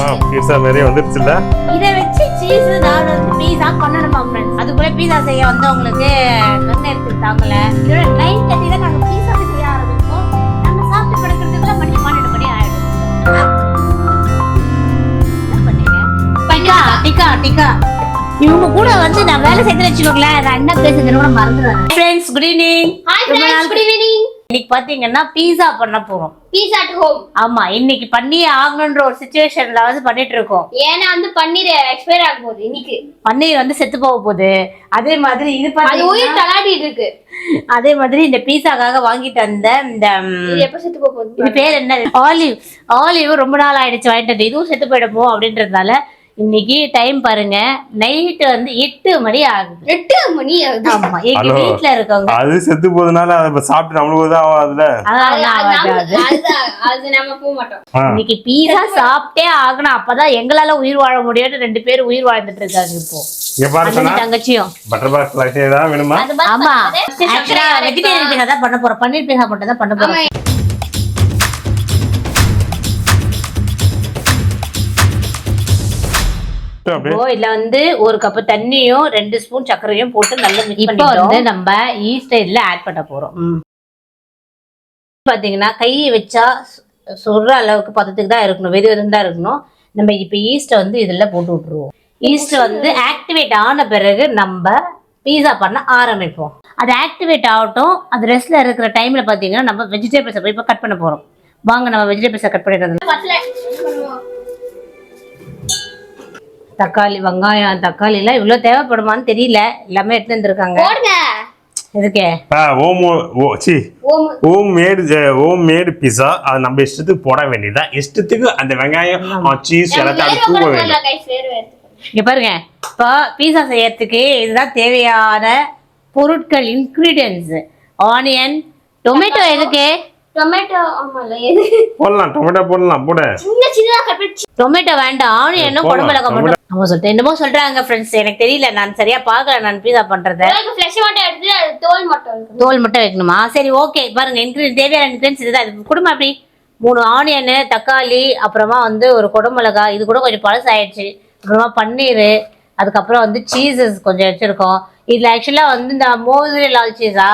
ஆமா பீஸா நிறைய வந்துருச்சுல்ல? இதை வச்சு சீஸ் நான் வந்து பீஸா பண்ணணுமா ஃப்ரெண்ட்ஸ் அதுக்குள்ள பீஸா செய்ய வந்தவங்களுக்கு கண்ணு எடுத்துட்டாங்களே இதோட நைன் தேர்ட்டி தான் நாங்கள் பீஸா செய்ய ஆரம்பிப்போம். நம்ம சாப்பிட்டு படுக்கிறதுக்குள்ள மணி பன்னெண்டு மணி ஆயிடும். டிக்கா டிக்கா டிக்கா. இவங்க கூட வந்து நான் வேலை செஞ்சு வச்சுக்கோங்களேன். நான் என்ன பேசுறதுன்னு கூட மறந்துடுவேன். Friends good evening hi friends good evening இன்னைக்கு பாத்தீங்கன்னா பீஸா பண்ண போறோம். பீஸ் அட் ஹோம் ஆமா இன்னைக்கு பண்ணியே ஆகணுன்ற ஒரு சுச்சுவேஷன்ல வந்து பண்ணிட்டு இருக்கோம் ஏன்னா வந்து பன்னீர் எக்ஸ்பயர் ஆக போகுது இன்னைக்கு. பன்னீர் வந்து செத்து போக போகுது. அதே மாதிரி இது அது உயிர் தலாடிட்டு இருக்கு. அதே மாதிரி இந்த பீஸாக்காக வாங்கிட்டு வந்த இந்த எப்ப செத்து போக போகுது? இது பேர் என்ன ஆலிவ். ஆலிவ் ரொம்ப நாள் ஆயிடுச்சு வாங்கிட்டு வந்து. இதுவும் செத்து போயிடுமோ அப்படின்றதுனால இன்னைக்கு டைம் பாருங்க. நைட்டு வந்து எட்டு மணி ஆகுது. எட்டு மணி ஆகுது. ஆமா எங்க. வீட்ல இருக்கவங்க. அது செத்து போகுதுனால அதை சாப்பிட்டு நம்மளுக்கு தான் ஆகாதுல்ல? அதான் அது- நம்ம- போக மாட்டோம். இன்னைக்கு பீஸா சாப்பிட்டே ஆகணும். அப்பதான் எங்களால உயிர் வாழ முடியும்னு ரெண்டு பேரும் உயிர் வாழ்ந்துட்டு இருக்காங்க இப்போ. தங்கச்சியும். பட்டர் பாக்ஸ் வேணுமா? ஆமா. ஆக்சுவலா வெஜிடேரியன். பீஸா தான் பண்ண போறோம் பன்னீர் பீஸா மட்டும் தான் பண்ண போறோம் இப்போ இதுல வந்து ஒரு கப் தண்ணியும் ரெண்டு ஸ்பூன் சர்க்கரையும் போட்டு நல்லா மிக்ஸ் இப்போ வந்து நம்ம ஈஸ்ட் இதுல ஆட் பண்ண போறோம். பாத்தீங்கன்னா கையை வச்சா சு- சுடுற அளவுக்கு பதத்துக்கு தான் இருக்கணும் வெது வெதுன்னு தான் இருக்கணும். நம்ம இப்போ ஈஸ்ட்டை வந்து இதுல போட்டு விட்டுருவோம். ஈஸ்ட் வந்து ஆக்டிவேட் ஆன பிறகு நம்ம பீஸா பண்ண ஆரம்பிப்போம். அது ஆக்டிவேட் ஆகட்டும் அது ரெஸ்ட்ல இருக்கிற டைம்ல பாத்தீங்கன்னா நம்ம வெஜிடபிள்ஸை போய் இப்போ கட் பண்ண போறோம். வாங்க நம்ம வெஜிடபிள்ஸை கட் பண்ணுவோம். தக்காளி வெங்காயம் தக்காளி எல்லாம் இவ்வளவு தேவைப்படுமான்னு தெரியல. எல்லாமே எடுத்து வந்திருக்காங்க. போடுங்க. எதுக்கே? ஆ, ஓம் ஓ சி. ஓம். மேடு ஹோம் மேடு பிஸா அது நம்ம இஷ்டத்துக்கு போட வேண்டியதா இஷ்டத்துக்கு அந்த வெங்காயம் சீஸ் எல்லாத்தையும் தூவ வேண்டியது இங்க பாருங்க. இப்போ பீஸா செய்யறதுக்கு இதுதான் தேவையான பொருட்கள் இன்கிரீடியன்ஸ் ஆனியன் டொமேட்டோ எதுக்கு? டொமேட்டோ ஆமால எது? போடலாம் டொமேட்டோ போடலாம் போட. சின்ன சின்னதா கட் பண்ணி டொமேட்டோ வேண்டாம் குடமிளகா மட்டும். நம்ம சொல்லிட்டு என்னமோ சொல்றாங்க ஃப்ரெண்ட்ஸ் எனக்கு தெரியல நான் சரியா பார்க்கல நான் பீஸா பண்றத. ஃப்ளஷ் மட்டும் எடுத்து அது தோல் மட்டும் தோல் மட்டும் வைக்கணுமா சரி ஓகே பாருங்க இன்கிரீடியன் தேவையான இன்கிரீடியன்ஸ் இதுதான். இது குடும்பம் அப்படி மூணு ஆனியனு தக்காளி அப்புறமா வந்து ஒரு குடமிளகா இது கூட கொஞ்சம் பழசாயிடுச்சு. அப்புறமா பன்னீர் அதுக்கப்புறம் வந்து சீசஸ் கொஞ்சம் வச்சிருக்கோம். இதுல ஆக்சுவலா வந்து இந்த மோதிரி லால் சீஸா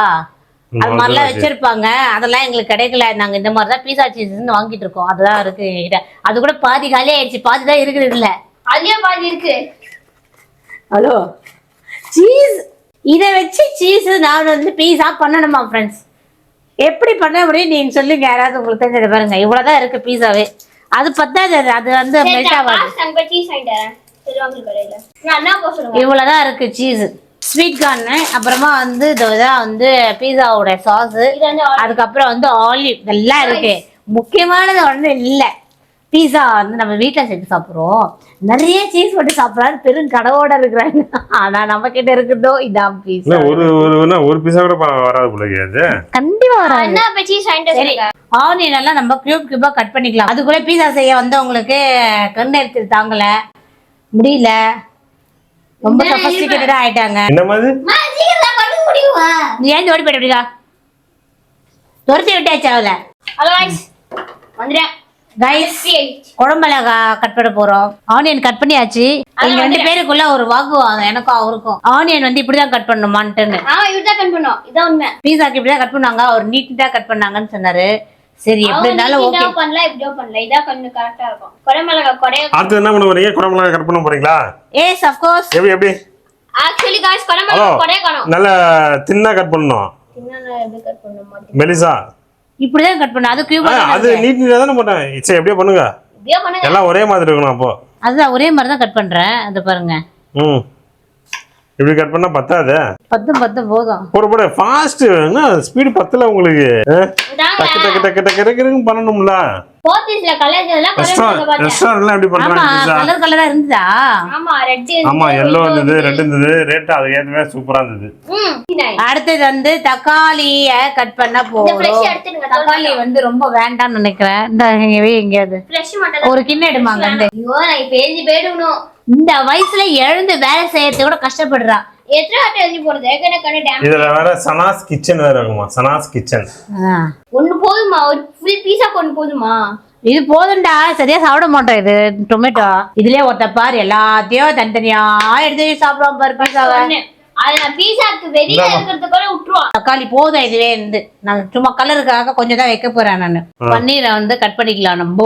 அது மாதிரிலாம் வச்சிருப்பாங்க. அதெல்லாம் எங்களுக்கு கிடைக்கல. நாங்க இந்த மாதிரி தான் பீஸா சீஸ்ன்னு வாங்கிட்டு இருக்கோம். அதுதான் இருக்கு எங்ககிட்ட அது கூட பாதி காலி ஆயிடுச்சு. பாதி தான் இருக்குது இதுல. அதுலயே பாதி இருக்கு. ஹலோ. சீஸ் இதை வச்சு சீஸ் நான் வந்து பீஸா பண்ணணுமா ஃப்ரெண்ட்ஸ் எப்படி பண்ண முடியும்? நீங்க சொல்லுங்க. யாராவது உங்களுக்கு தெரிஞ்சது பாருங்க. இவ்வளவுதான் இருக்கு பீஸாவே அது பத்தாது. அது வந்து மெல்ட் ஆகாது. சீஸ் இவ்வளவுதான் இருக்கு சீஸ் ஸ்வீட் கார்னு அப்புறமா வந்து இதுதான் வந்து பீஸாவோட சாஸ் அதுக்கப்புறம் வந்து ஆலிவ் எல்லாம் இருக்கு. முக்கியமானது ஒன்றும் இல்லை. பீஸா வந்து நம்ம வீட்டில் செஞ்சு சாப்பிட்றோம். நிறைய சீஸ் போட்டு சாப்பிட்றாரு பெரும் கடவோட இருக்கிறாங்க. ஆனா நம்ம கிட்ட இருக்குதோ இதான் பீஸா ஒரு ஒரு என்ன, ஒரு பீஸா கூட வராது போல அது. கண்டிப்பா வராது. ஆனியன் எல்லாம் நம்ம கியூப் கியூபா கட் பண்ணிக்கலாம். அதுக்குள்ள பீஸா செய்ய வந்தவங்களுக்கு கண் எடுத்து தாங்கல. முடியல. ரொம்ப சஃபஸ்டிகேட்டடா ஆயிட்டாங்க. என்ன மாதிரி அம்மா, சீக்கிரம் பண்ண முடியுமா நீ ஏன் ஓடி போயிட்டு துரத்தி விட்டாச்சு அவளை. Hello guys. குழம்புலகா கட் பண்ண போறோம். ஆனியன் கட் பண்ணியாச்சு. எங்க ரெண்டு பேருக்குள்ள ஒரு வாக்குவாதம் எனக்கும் அவருக்கும். ஆனியன் வந்து இப்படிதான் கட் பண்ணணுமான்ட்டுன்னு. ஆமா இவர் தான் கட் பண்ணோம். இதான் உண்மை. பீஸாக்கு இப்படிதான் கட் பண்ணாங்க அவர் நீட்டா கட் பண்ணாங்கன்னு சொன்னாரு. சரி எப்படி இருந்தாலும் ஓகே இதான் பண்ணல இப்படியோ பண்ணல இதான் கொஞ்சம் கரெக்டா இருக்கும். குடமிளகா கொடைய அடுத்து என்ன பண்ண போறீங்க குடம்புலாம் கட் பண்ண போறீங்களா? ஏஸ் அஃப்கோர்ஸ் எப்படி எப்படி? ஆக்சுவலி காய்ஸ் குடமிளகா ஹலோ கொடைய காணும். நல்ல தின்னா கட் பண்ணணும். சின்ன எப்படி கட் பண்ணுமா மெலிசா? இப்படிதான் கட் பண்ண அது கியூபா அது நீட் நீட்டா தானே போட்டேன். சரி எப்படியோ பண்ணுங்க. எல்லாம் ஒரே மாதிரி இருக்கணும் அப்போ. அதுதான் ஒரே மாதிரி தான் கட் பண்றேன். அது பாருங்க. ம். இப்படி கட் பண்ணா பத்தாது? பத்து பத்து போதும். போட போட ஃபாஸ்ட் என்ன ஸ்பீடு பத்தல உங்களுக்கு? டக்கு டக்கு டக்கு டக்கு டக்குன்னு பண்ணணும்ல? போத்தீஸ்ல எல்லாம் எப்படி பண்றாங்க? கலர் கலரா இருந்துதா? ஆமா ரெட் ஆமா எல்லோ இருந்தது ரெட் இருந்தது ரேட் அது சூப்பரா இருந்தது. ம் அடுத்தது வந்து தக்காளிய கட் பண்ண போறோம் தக்காளி வந்து ரொம்ப வேண்டாம்னு நினைக்கிறேன். இந்த எங்கேயாவது ஒரு கிண்ணம் எடுமாங்க ஐயோ நான் போயிடணும். இந்த வயசுல எழுந்து வேலை செய்யறது கூட கஷ்டப்படுறா. எத்தனை வாட்டி எழுதி போடுறது? ஏற்கனவே கண்ணு டேம் இதுல வேற சனாஸ் கிச்சன் வேற இருக்குமா? சனாஸ் கிச்சன். ஆ. ஒண்ணு போதுமா? ஒரு ஃபுல் பீஸா கொண்டு போதுமா? இது போதும்டா. சரியா சாப்பிட மாட்டோம் இது. டொமேட்டோ இதுலயே ஒருத்த பாரு எல்லாத்தையும் தனித்தனியா எடுத்து சாப்பிடுவோம் பாரு பீஸாவை தக்காளி போதும் இதுவே இருந்து. நான் சும்மா கலருக்காக கொஞ்சம் தான் வைக்க போறேன் நான். பன்னீரை வந்து கட் பண்ணிக்கலாம் நம்ம.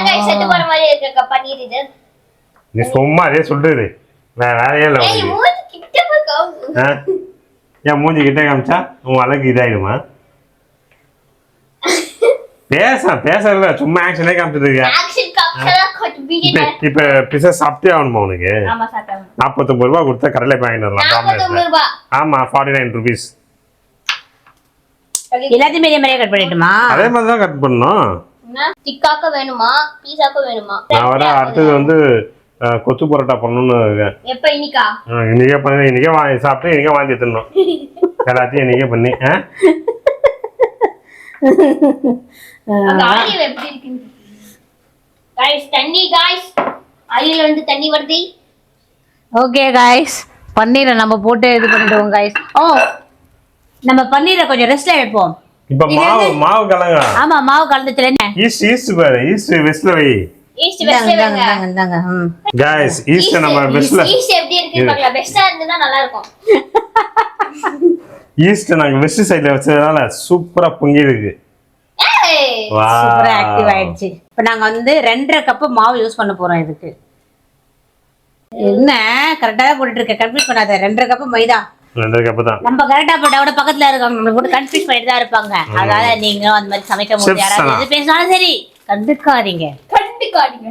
guys செத்து போற மாதிரி இருக்க பன்னீர் இது. நீ சும்மா அதே சொல்லிடுது வேற வேலையே இல்லை? ஏன் மூஞ்சி கிட்ட காமிச்சா? உன் அழகு இதாயிடுமா? பேச பேசல சும்மா ஆக்ஷனே காமிச்சிட்டு இருக்க. இப்ப பிசா சாப்பிட்டே ஆகணுமா உனக்கு? நாற்பத்தொம்பது ரூபா கொடுத்தா கடையில் போய் வாங்கிட்டு வரலாம் ஆமா ஃபார்ட்டி நைன் ருபீஸ் எல்லாத்தையும் பெரிய மாதிரியே கட் பண்ணிட்டுமா? அதே மாதிரி தான் கட் பண்ணணும் டிக்காக்க வேணுமா? பீஸாக்கு வேணுமா? நான் வர அடுத்தது வந்து கொத்து பரோட்டா பண்ணணும்னு இருக்கேன். எப்ப இன்னிக்கா? பண்ணி இன்னைக்கே வாங்கி சாப்பிட்டு இன்னைக்கே வாங்கி தின்னணும் எல்லாத்தையும் இன்னைக்கே பண்ணி ஆ? அங்க ஆலிவ் எப்படி இருக்குன்னு गाइस தண்ணி गाइस ஆலிவ்ல வந்து தண்ணி வருது ஓகே காய்ஸ் பன்னீரை நம்ம போட்டு இது பண்ணிடுவோம் காய்ஸ் ஓ நம்ம பன்னீரை கொஞ்சம் ரெஸ்ட்ல வைப்போம் இப்ப மாவு மாவு கலங்க ஆமா மாவு கலந்துச்சுல என்ன ஈஸ்ட் ஈஸ்ட் பாரு ஈஸ்ட் வெஸ்ட்ல வை ஈஸ்ட் இந்தாங்க வெஸ்ட்ல இந்தாங்க வேங்க இந்தாங்க இந்தாங்க ம் காய்ஸ் ஈஸ்ட் நம்ம வெஸ்ட்ல ஈஸ்ட் எப்படி இருக்குன்னு பார்க்கலாம் பெஸ்டா இருந்ததுன்னா நல்லா இருக்கும் ஈஸ்ட் நாங்க வெஸ்ட் சைடுல வச்சதுனால சூப்பரா பொங்கி இருக்கு ஏய் வா சூப்பரா ஆக்டிவ் ஆயிடுச்சு. இப்போ நாங்க வந்து ரெண்டரை கப்பு மாவு யூஸ் பண்ண போறோம் இதுக்கு. என்ன? கரெக்டா தான் போட்டுட்டு இருக்கேன் கன்ஃபியூஸ் பண்ணாத. ரெண்டரை கப்பு மைதா. ரெண்டு கப்பு தான். நம்ம கரெக்டா போட்டா கூட பக்கத்துல இருக்கவங்க போட்டு கன்ஃபியூஸ் பண்ணிட்டு தான் இருப்பாங்க. அதனால நீங்களும் அந்த மாதிரி சமைக்க Chips யாராவது. எது பேசினாலும் சரி கண்டுக்காதீங்க. கண்டுக்காதீங்க.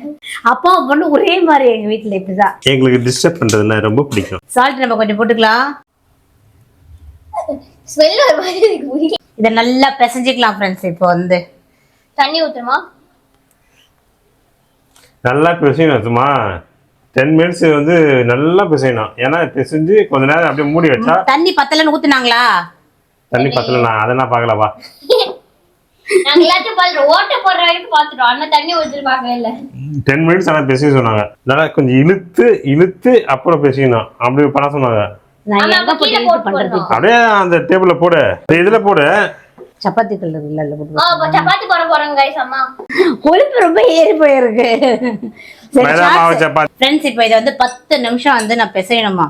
அப்பா பொண்ணு ஒரே மாதிரி எங்க வீட்டுல இப்படிதான். எங்களுக்கு டிஸ்டர்ப் பண்றதுன்னா ரொம்ப பிடிக்கும். சால்ட் நம்ம கொஞ்சம் போட்டுக்கலாம். ஸ்மெல் ஒரு மாதிரி இருக்கு இதை நல்லா பிசைஞ்சிக்கலாம் ஃப்ரெண்ட்ஸ் இப்போ வந்து. தண்ணி ஊத்துமா நல்லா பிசையணும் சும்மா டென் மினிட்ஸ் வந்து நல்லா பிசையணும். ஏன்னா பிசைஞ்சு கொஞ்ச நேரம் அப்படியே மூடி வச்சா தண்ணி பத்தலன்னு ஊத்துனாங்களா? தண்ணி பத்தல நான் அதை நான் பார்க்கலப்பா நாங்க எல்லாத்தையும் பாத்துறோம் ஓட்ட போடுற வரைக்கும் பாத்துட்டோம் ஆனா தண்ணி ஊத்தி பார்க்கவே இல்ல. டென் மினிட்ஸ் ஆனால் பிசைய சொன்னாங்க. நல்லா கொஞ்சம் இழுத்து இழுத்து அப்புறம் பிசையணும். அப்படி பண்ண சொன்னாங்க. அப்படியே அந்த டேபிள்ல போடு. இதுல போடு. சப்பாத்தி கல்லு இல்ல இல்ல போட்டு ஓ அப்ப சப்பாத்தி போட போறோம் கைஸ் அம்மா. கொழுப்பு ரொம்ப ஏறி போயிருக்கு. மைதா மாவு சப்பாத்தி ஃப்ரெண்ட்ஸ் இப்போ இதை வந்து பத்து நிமிஷம் வந்து நான் பிசையணுமா?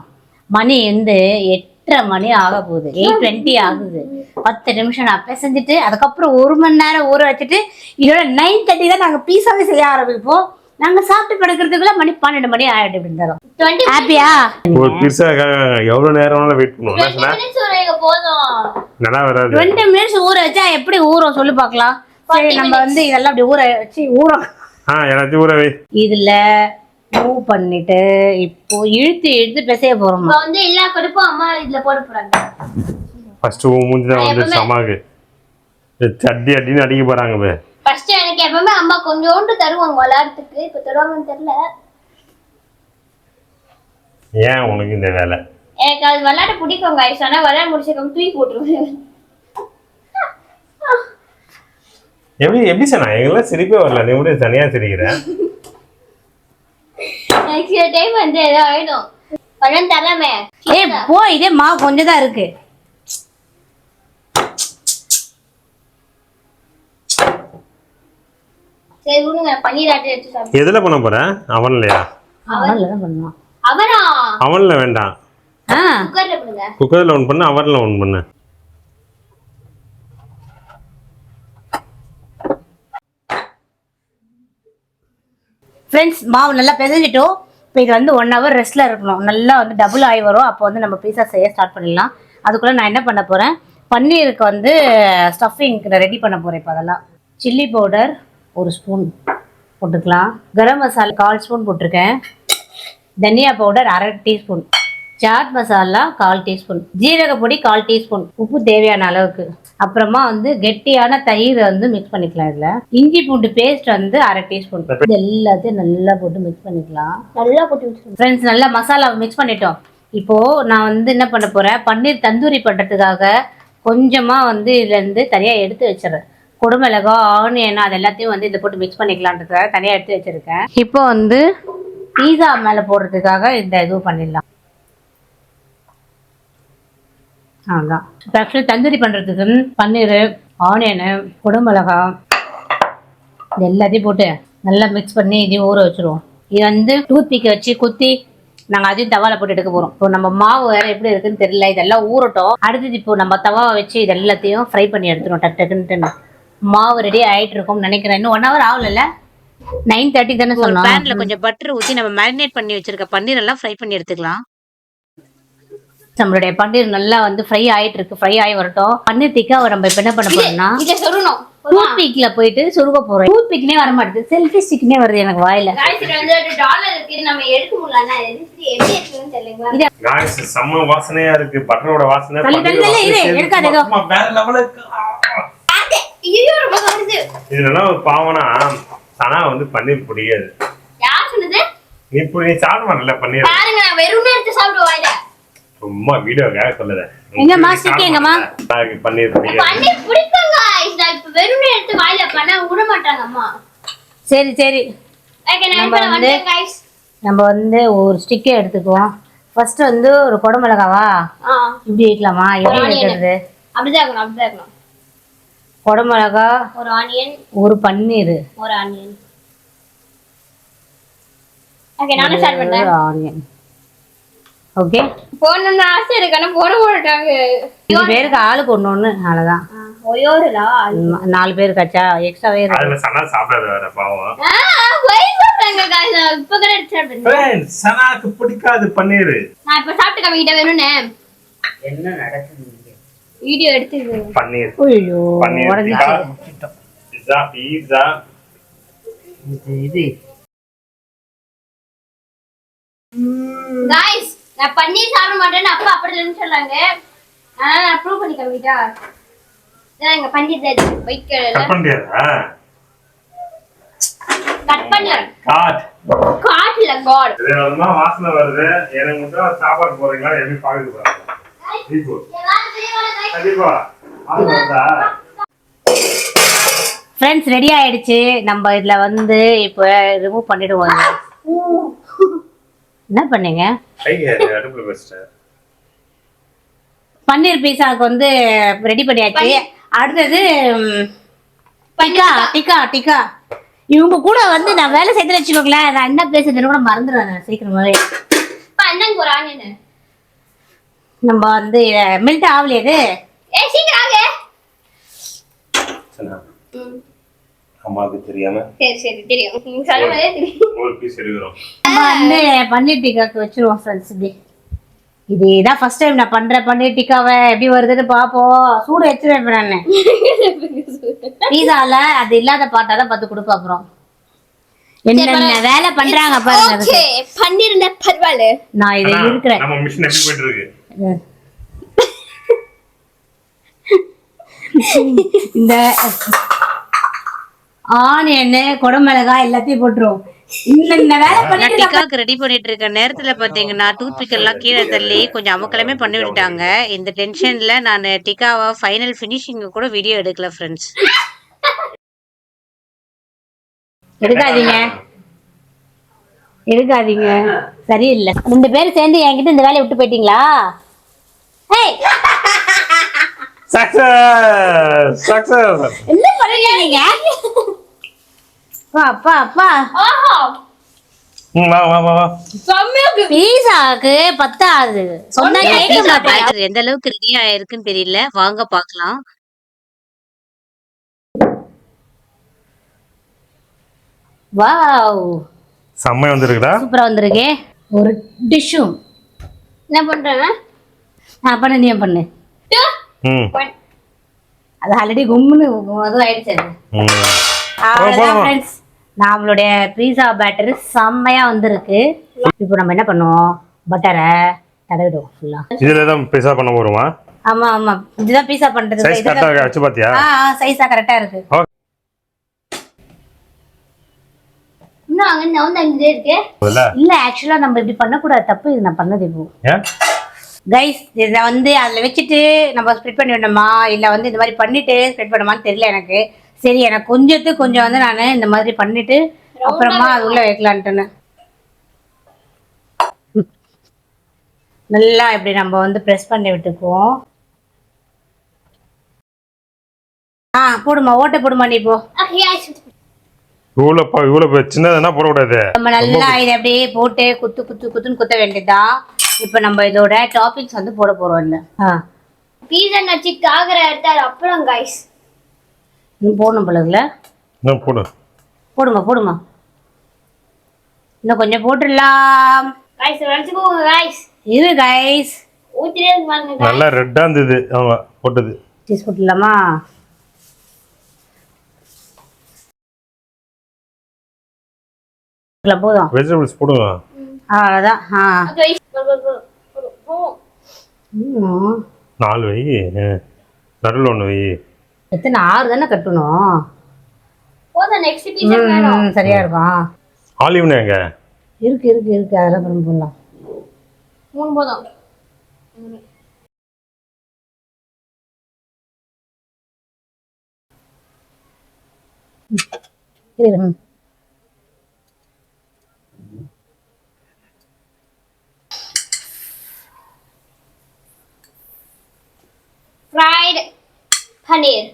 மணி வந்து எட்டரை மணி ஆக போகுது. எயிட் டுவெண்ட்டி ஆகுது. பத்து நிமிஷம் நான் பிசைஞ்சிட்டு அதுக்கப்புறம் ஒரு மணி நேரம் ஊற வச்சுட்டு இதோட நைன் தேர்ட்டி தான் நாங்கள் பீஸாவே செய்ய ஆரம்பிப்போம். நாங்கள் சாப்பிட்டு படுக்கிறதுக்குள்ள மணி பன்னெண்டு மணி தரோம். டுவெண்ட்டி ஹாப்பியா ஒரு பீஸா எவ்வளவு நேரம் வெயிட் பண்ணுவோம். போதும். நல்லா வராது. டுவெண்ட்டி மினிட்ஸ் ஊற வச்சா எப்படி ஊறும்? சொல்லி பார்க்கலாம். சரி நம்ம வந்து இதெல்லாம் அப்படி ஊற வச்சு ஊறும். ஆ எல்லாத்தையும் ஊற வை. இதுல மூவ் பண்ணிட்டு இப்போ இழுத்து இழுத்து பிசைய போறோமா. இப்ப வந்து எல்லா கடுப்பும் அம்மா இதுல போட போறாங்க. ஃபர்ஸ்ட் மூஞ்சி தான் வந்து சமாக்கு. சட்டி அடின்னு அடிக்க போறாங்க பே ஃபர்ஸ்ட் எனக்கு எப்பவுமே அம்மா கொஞ்சோண்டு தருவாங்க விளையாடுறதுக்கு இப்ப தருவாங்கன்னு தெரியல. ஏன் உனக்கு இந்த வேலை? எனக்கு அது விளையாட பிடிக்கும் கைஸ் ஆனா விளையாட முடிச்சதுக்கு தூக்கி போட்டுருவேன் எப்படி எப்படி சொன்னா எங்கெல்லாம் சிரிப்பே வரல. நீ கூட தனியா சிரிக்கிற? சில டைம் வந்து ஏதோ ஆயிடும். பழம் தரமே. ஏய் போ இதே மாவு கொஞ்சம் தான் இருக்கு. சரி விடுங்க. பன்னீர் ஆட்டி எதுல பண்ண போற? அவன்லையா? அவன்ல தான் பண்ணுவான். அவரா? அவன்ல வேண்டாம். குக்கர்ல ஒன் பண்ணு அவன்ல ஒன் பண்ணு. ஃப்ரெண்ட்ஸ் மாவு நல்லா பிசைஞ்சிட்டோம் இப்போ இது வந்து ஒன் ஹவர் ரெஸ்ட்ல இருக்கணும். நல்லா வந்து டபுள் ஆகி வரும். அப்போ வந்து நம்ம பீஸா செய்ய ஸ்டார்ட் பண்ணிடலாம். அதுக்குள்ள நான் என்ன பண்ண போறேன்? பன்னீருக்கு வந்து ஸ்டஃபிங் ரெடி பண்ண போறேன் இப்போ அதெல்லாம். சில்லி பவுடர் ஒரு ஸ்பூன் போட்டுக்கலாம். கரம் மசாலா கால் ஸ்பூன் போட்டிருக்கேன். தனியா பவுடர் அரை டீஸ்பூன் சாட் மசாலா கால் டீஸ்பூன் ஜீரக பொடி கால் டீஸ்பூன் உப்பு தேவையான அளவுக்கு. அப்புறமா வந்து கெட்டியான தயிர் வந்து மிக்ஸ் பண்ணிக்கலாம் இதில். இஞ்சி பூண்டு பேஸ்ட் வந்து அரை டீஸ்பூன் இது எல்லாத்தையும் நல்லா போட்டு மிக்ஸ் பண்ணிக்கலாம். நல்லா போட்டு ஃப்ரெண்ட்ஸ் நல்லா மசாலாவை மிக்ஸ் பண்ணிட்டோம். இப்போ நான் வந்து என்ன பண்ண போறேன்? பன்னீர் தந்தூரி பண்றதுக்காக கொஞ்சமா வந்து இதுல இருந்து தனியா எடுத்து வச்சிடுறேன். குடமிளகா ஆனியன் அது எல்லாத்தையும் வந்து இதை போட்டு மிக்ஸ் பண்ணிக்கலான்றதுக்காக தனியா எடுத்து வச்சிருக்கேன். இப்போ வந்து பீஸா மேல போடுறதுக்காக இந்த இது பண்ணிடலாம். அவ்வளோதான் இப்போ ஆக்சுவலி தந்தூரி பண்ணுறதுக்கு பன்னீர் ஆனியனு குடமிளகா இது எல்லாத்தையும் போட்டு நல்லா மிக்ஸ் பண்ணி இதையும் ஊற வச்சிருவோம். இது வந்து டூத் பிக்கை வச்சு குத்தி நாங்கள் அதையும் தவால போட்டு எடுக்க போகிறோம் இப்போ நம்ம மாவு வேற எப்படி இருக்குன்னு தெரியல இதெல்லாம் ஊறட்டும். அடுத்தது இப்போ நம்ம தவாவை வச்சு இது எல்லாத்தையும் ஃப்ரை பண்ணி எடுத்துரும் டக்கு டக்குன்ட்டு மாவு ரெடி ஆயிட்டு இருக்கும்னு நினைக்கிறேன். இன்னும் ஒன் ஹவர் ஆகல நைன் தேர்ட்டி தானே சொன்னோம். பேன்ல கொஞ்சம் பட்டர் ஊத்தி நம்ம மேரினேட் பண்ணி வச்சிருக்க பன்னீர் எல்லாம் ஃப்ரை பண்ணி எடுத்துக்கலாம். நம்மளுடைய பன்னீர் நல்லா வந்து ஃப்ரை ஆயிட்டு இருக்கு ஃப்ரை ஆகி வரட்டும். பன்னீர் டிக்கா நம்ம இப்போ என்ன பண்ண போறோம்னா இதை சொல்லணும் டூத் பிக்ல போயிட்டு சுருக போறோம். டூத் பிக்னே வர மாட்டேது. செல்ஃபி ஸ்டிக்னே வருது எனக்கு வாயில. காய்ஸ் இது வந்து டாலர் இருக்கு. நம்ம எடுக்க முடியல. காய்ஸ் செம்ம வாசனையா இருக்கு. பட்டரோட வாசனை தள்ளி, தள்ளி, இரு, எடுக்காத ஏதோ. வேற லெவலுக்கு ஐயோ ரொம்ப வருது இது என்ன ஒரு பாவனா சனா வந்து பன்னீர் பிடிக்காது யார் சொன்னது? நீ நீ சாப்பிட நல்ல பன்னீர்? பாருங்க நான் வெறும் சும்மா வீடியோக்காக சொல்லல எங்கம்மா, சிக்கி எங்கம்மா? பன்னீர் பன்னீர். நான் இப்ப வெறும் எடுத்து வாயில பண்ண விட மாட்டாங்க அம்மா. சரி சரி. நம்ம வந்து-. நம்ம ஒரு ஸ்டிக்கே எடுத்துக்குவோம். ஃபர்ஸ்ட் வந்து ஒரு குடமிளகாவா ஆ. இப்படி வைக்கலாமா? எப்படி. வைக்கிறது? அப்படிதான் இருக்கணும் அப்படிதான் இருக்கணும். குடமிளகா ஒரு ஆனியன் ஒரு பன்னீர். ஒரு ஆனியன் ஓகே நானும் ஸ்டார்ட் பண்றேன். ஆனியன் ஓகே போடணும்னு ஆசை இருக்கு. ஆனா போட மாட்டாங்க. இது பேருக்கு ஆளுக்கு ஒன்று அவ்வளோதான் ஒயோருலா நாலு பேர் கச்சா எக்ஸ்ட்ராவே அதுல சனா சாப்பிடாத வேற பாவம். ஒய் சாப்பிட்டாங்க guys. நான் இப்ப கூட எடுத்து சாப்பிட்டேன் Friends, சனாக்கு பிடிக்காது பன்னீர். நான் இப்ப சாப்பிட்டு என்ன நடக்குது வீடியோ எடுத்து பன்னீர். ஐயோ பன்னீர். உடஞ்சிச்சு டிக்கா பிஸா பீட்சா இது இது. காய்ஸ் நான் பன்னீர் சாப்பிட மாட்டேன்னு அப்பா அப்படி இல்லைன்னு சொன்னாங்க. அதனால நான் ப்ரூவ் பண்ணி கம்மிட்டா இதான் எங்க பன்னீர் வைக்கல கட் பண்ணியா கட் பண்ணல காட். காட்டுல காட் இது வந்து வாசனை வருது. எனக்கு மட்டும் சாப்பாடு போறீங்களா? எப்படி பாக்குது பாருங்க வாசனை ஃப்ரெண்ட்ஸ் ரெடி ஆயிடுச்சு. நம்ம இதுல வந்து இப்போ ரிமூவ் பண்ணிடுவோம். என்ன பண்ணீங்க? பன்னீர் பீஸாவுக்கு வந்து ரெடி பண்ணியாச்சு. அடுத்தது டிக்கா டிக்கா டிக்கா. இவங்க கூட வந்து நான் வேலை செய்து வச்சுக்கோங்களேன். நான் என்ன பேசுறதுன்னு கூட மறந்துடுவேன் நான் சீக்கிரமாவே நம்ம வந்து மில்ட் ஆகலையே இது? ஏ சீக்கிரம் ஆகு. சனா அம்மாவுக்கு தெரியாம சரி சரி தெரியும். நீங்க சொல்லும் போதே தெரியும். ஒரு பீஸ் எடுக்கிறோம் நம்ம வந்து பன்னீர் டிக்காக்கு வச்சிருவோம் ஃப்ரெண்ட்ஸ் இப்படி. இது இதான் ஃபர்ஸ்ட் டைம் நான் பண்ற பன்னீர் டிக்காவை எப்படி வருதுன்னு பார்ப்போம். சூடு வச்சிருவேன் நான். பீஸால அது இல்லாத பாட்டால பார்த்து கொடுப்போம் அப்புறம் என்னென்ன வேலை பண்றாங்க பாருங்க அதுக்கு. ஓகே பன்னீர் பரவாயில்ல. நான் இது இருக்கிறேன். நம்ம மிஷின் எப்படி போயிட்டு இருக்கு இந்த ஆனியன் குடமிளகாய் எல்லாத்தையும் டிக்காக்கு ரெடி பண்ணிட்டு இருக்க நேரத்துல பாத்தீங்கன்னா டூத் பிக் எல்லாம் கீழே தள்ளி கொஞ்சம் அமக்கலமே பண்ணி விட்டுட்டாங்க. இந்த டென்ஷன்ல நான் டிக்காவா ஃபைனல் ஃபினிஷிங் கூட வீடியோ எடுக்கல ஃப்ரெண்ட்ஸ் எடுக்காதீங்க. எடுக்காதீங்க. சரியில்லை. ரெண்டு பேரும் சேர்ந்து என்கிட்ட இந்த வேலையை விட்டு போயிட்டீங்களா? சக்சஸ் சக்சஸ் என்ன பண்ணுறீங்க நீங்க? அப்பா அப்பா அப்பா ஆஹா. வா வா வா வா. செம்மையா இருக்கு பீஸாக்கு பத்தாது. சொன்னா கேட்க எந்த அளவுக்கு ரெடி ஆயிருக்குன்னு தெரியல. வாங்க பார்க்கலாம். வாவ். செம்மையா வந்திருக்குடா. சூப்பரா வந்திருக்கே. ஒரு டிஷ்ஷும். என்ன பண்றேன்? நான் பண்ண நீ பண்ணு. அது ஆல்ரெடி கும்முன்னு அதுவும் ஆயிடுச்சு அது. நம்மளுடைய பீஸா பேட்டர் செம்மையா வந்திருக்கு. இப்போ நம்ம என்ன பண்ணுவோம்? பட்டரை தடவிடுவோம் ஃபுல்லா இதுல தான் பிஸா பண்ண போறோமா? ஆமா ஆமா. இதுதான் பீஸா பண்றது சைஸ் கரெக்டா இருக்கா வச்சு பாத்தியா? ஆ சைஸா கரெக்டா இருக்கு. இன்னும் அங்க நவுந்து அங்கே இருக்கு. இல்ல ஆக்சுவலா நம்ம இப்படி பண்ணக்கூடாது. தப்பு இது நான் பண்ணது இப்போ. கைஸ் இதை வந்து அதில் வச்சுட்டு நம்ம ஸ்ப்ரெட் பண்ணி விடணுமா இல்லை வந்து இந்த மாதிரி பண்ணிட்டு ஸ்ப்ரெட் பண்ணுமான்னு தெரியல எனக்கு. சரி எனக்கு கொஞ்சத்துக்கு கொஞ்சம் வந்து நான் இந்த மாதிரி பண்ணிட்டு அப்புறமா அது உள்ள வைக்கலான்ட்டுன்னு. நல்லா இப்படி நம்ம வந்து ப்ரெஸ் பண்ணி விட்டுக்குவோம். ஆ போடுமா? ஓட்டை போடுமா நீ. இவ்வளோ ப- இவ்வளோ பெ- சின்னதுன்னா போடக்கூடாது? நம்ம நல்லா இதை அப்படியே போட்டு குத்து குத்து குத்துன்னு குத்த வேண்டியதுதான். இப்போ நம்ம இதோட டாப்பிங்ஸ் வந்து போட போறோம் இல்ல. ஆ. பீஸா நச்சு காகர எடுத்தாரு அப்புறம் கைஸ் இன்னும் போடணும் போலங்கள இன்னும் போடு. போடுமா போடுமா? இன்னும் கொஞ்சம் போட்டுடலாம். கைஸ் வச்சுக்கோங்க கைஸ் இரு கைஸ் ஊத்திட்டே guys. நல்லா ரெட்டாக இருந்தது. ஆமாம் போட்டது. சீஸ் போட்டுடலாமா? போதும். வெஜிடபிள்ஸ் போடுங்க. அவ்வளோதான் ஆ. நாலு வை. நடுவில் ஒன்று வை. எத்தனை? ஆறு தானே கட்டணும். போதும் நெக்ஸ்ட் பீஸா வேணும். சரியா இருக்கும் ஆலிவ்னு எங்க? இருக்கு இருக்கு இருக்கு. அதெல்லாம் பண்ண போடலாம். மூணு போதும். இரு, ஃப்ரைடு பன்னீர்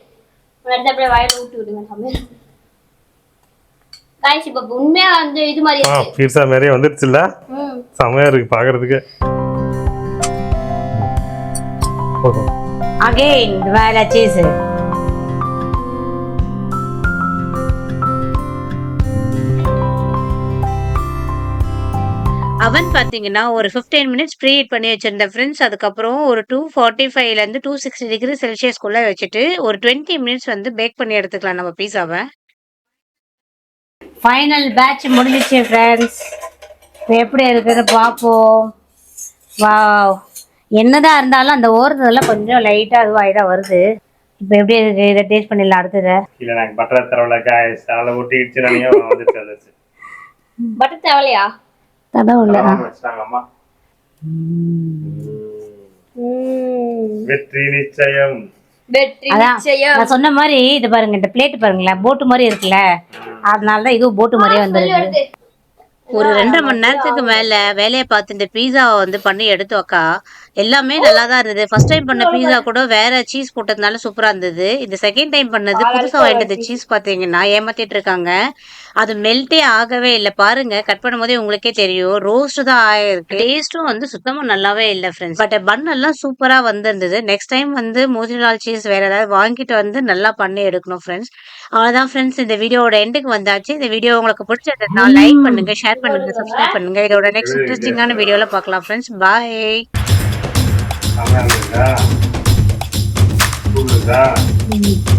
எடுத்து அப்படியே வாயில ஊட்டி விடுங்க சமையல் காய்ச்சி இப்போ உண்மையா வந்து இது மாதிரி ஆ இருக்கு. பீஸா மாதிரியே வந்துடுச்சுல்ல ம். செமையாக இருக்கு பார்க்கறதுக்கு போதும் அகைன் வேலை சீஸ் அவன் பார்த்தீங்கன்னா ஒரு ஃபிஃப்டீன் மினிட்ஸ் ப்ரீ ஹீட் பண்ணி வச்சிருந்தேன் ஃப்ரெண்ட்ஸ் அதுக்கப்புறம் ஒரு டூ ஃபார்ட்டி ஃபைவ்லேருந்து டூ சிக்ஸ்டி டிகிரி செல்சியஸ்க்குள்ளே வச்சுட்டு ஒரு டுவெண்ட்டி மினிட்ஸ் வந்து பேக் பண்ணி எடுத்துக்கலாம் நம்ம பீஸாவை ஃபைனல் பேட்ச் முடிஞ்சிச்சு ஃப்ரெண்ட்ஸ் இப்போ எப்படி இருக்குன்னு பார்ப்போம். வாவ் என்னதான் இருந்தாலும் அந்த ஓரத்துலாம் கொஞ்சம் லைட்டாக அதுவாக இதாக வருது. இப்போ எப்படி இருக்கு? இதை டேஸ்ட் பண்ணிடலாம் அடுத்தது. இல்லை நாங்கள் பட்டர் தரவில்ல காய்ஸ் அதில் ஒட்டிடுச்சு பட்டர் தேவையா அம்மா. வெற்றி நிச்சயம். வெற்றி அதான் நிச்சயம். நான் சொன்ன மாதிரி இது பாருங்க இந்த பிளேட் பாருங்களேன் போட்டு மாதிரி இருக்குல்ல? அதனால தான் இதுவும் போட்டு மாதிரியே வந்துருக்கு. ஒரு ரெண்டரை மணி நேரத்துக்கு மேல வேலையை பார்த்து இந்த பீஸாவை வந்து பண்ணி எடுத்து வைக்கா எல்லாமே நல்லா தான் இருந்தது. ஃபர்ஸ்ட் டைம் பண்ண பீஸா கூட வேற சீஸ் போட்டதுனால சூப்பரா இருந்தது. இந்த செகண்ட் டைம் பண்ணது புதுசா வாங்கிட்டு சீஸ் பாத்தீங்கன்னா ஏமாத்திட்டு இருக்காங்க. அது மெல்ட்டே ஆகவே இல்லை. பாருங்க கட் பண்ணும்போதே உங்களுக்கே தெரியும். ரோஸ்ட் தான் ஆயிருக்கு. டேஸ்ட்டும் வந்து சுத்தமா நல்லாவே இல்லை ஃப்ரெண்ட்ஸ் பட் பன் எல்லாம் சூப்பரா வந்திருந்தது. நெக்ஸ்ட் டைம் வந்து மோதிலால் சீஸ் வேற ஏதாவது வாங்கிட்டு வந்து நல்லா பண்ணி எடுக்கணும் ஃப்ரெண்ட்ஸ் அவ்வளவுதான் ஃப்ரெண்ட்ஸ் இந்த வீடியோவோட எண்டுக்கு வந்தாச்சு. இந்த வீடியோ உங்களுக்கு பிடிச்சதுன்னா லைக் பண்ணுங்க ஷேர் பண்ணுங்க சப்ஸ்கிரைப் பண்ணுங்க. இதோட நெக்ஸ்ட் இன்ட்ரெஸ்டிங்கான வீடியோல பார்க்கலாம் ஃப்ரெண்ட்ஸ் பாய் செமையாக இருந்ததா சூப்பர் ம்.